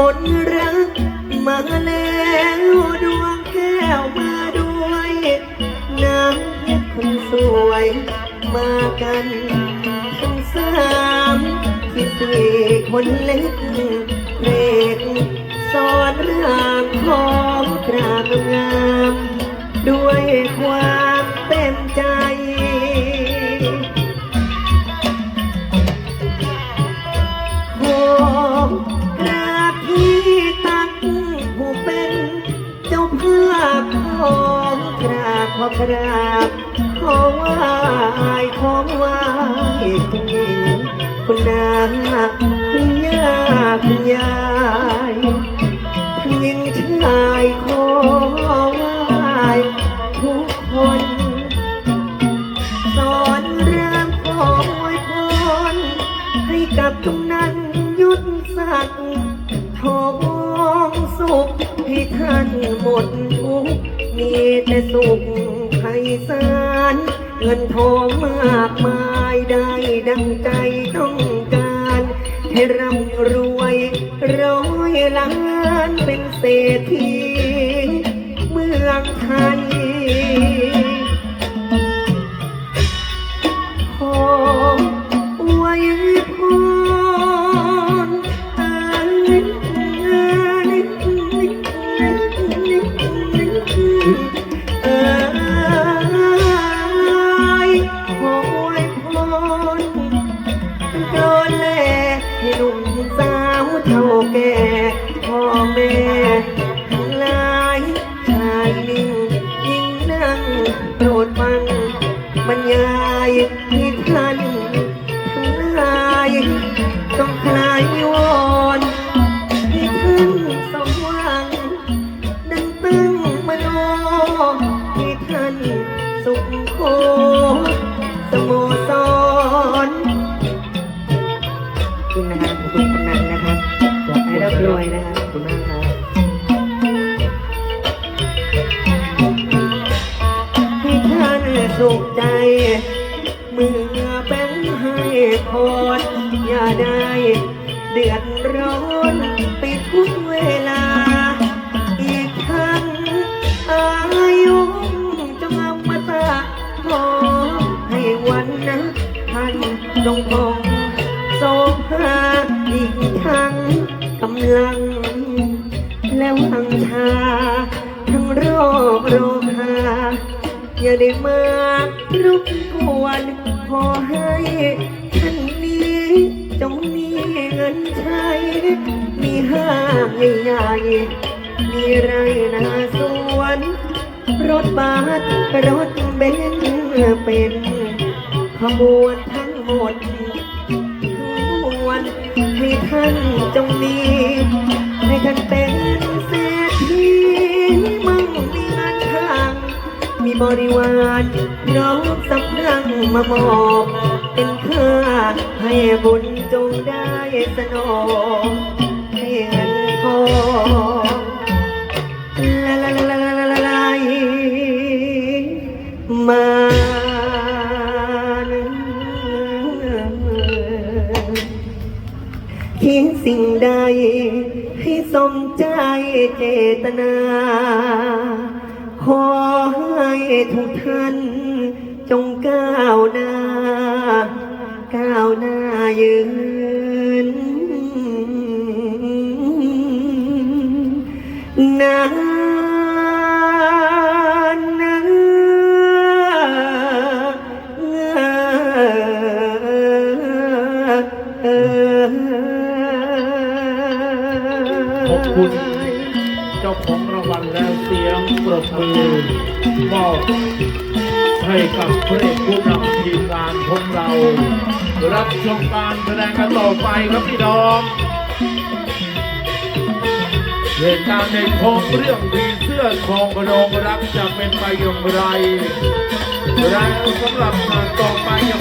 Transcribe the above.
มนรักมาแล้วดวงแก้วมาด้วยนางเพชรคนสวยมากันทั้งสามที่สี่คนเล็กเล็กสอนรามของกราบง อกราบขอไหว้ขอไหว้คุณหญิงคุณนางคุณย่าคุณยายคุณหญิงชายขอไหว้ทุกคนสอนเรามขออวยพรให้กับกำนันยุทธศักดิ์ทองสุขให้ท่านหมดทุกข์ มีแต่สุขไพศาลเงินทองมากมายได้ดังใจต้องการ ให้ร่ำรวยร้อยล้านเป็นเศรษฐี วอนให้ท่านสมหวังดังตั้งมโนให้ท่านสุขโคสโมสรคุณนะครับคุณกำนันนะครับให้ร่ำรวยนะครับขอบคุณมากครับให้ท่านสุขใจเมื่อแบ่งให้พรอย่าได้ ดร้อนไปทุกเวลา อีกทั้งอายุจงอมาตะขอให้วันนะท่านจงคงโสภาอีกทั้งกำลัง แล้วทั้งชาทั้งโรคโรคาอย่าได้มารบกวนขอให้ จงมีเงินใช้ มีห้างใหญ่ๆมีไรนาสวน รถบัสรถเบนซ์เป็นขบวนทั้งหมดทั้งมวลให้ท่านจงมี ให้ท่านเป็นเศรษฐีมา บริวารน้องสำรังมามอบเป็นค่าให้บุญจงได้สนองให้เงินทองละละละละละละละมาคิดสิ่งใดให้สมใจเจตนา ทุกท่าน จงก้าวหน้า ก้าวหน้ายืนนานนะขอบคุณ มือมอบให้กับพระเอกผู้นำทีมงานของเรา รับชมการแสดงกันต่อไปครับพี่น้องเหตุการณ์ในทองเรื่องผีเสื้อทองกระโดงรักจะเป็นไปอย่างไรและสำหรับงานต่อไปยัง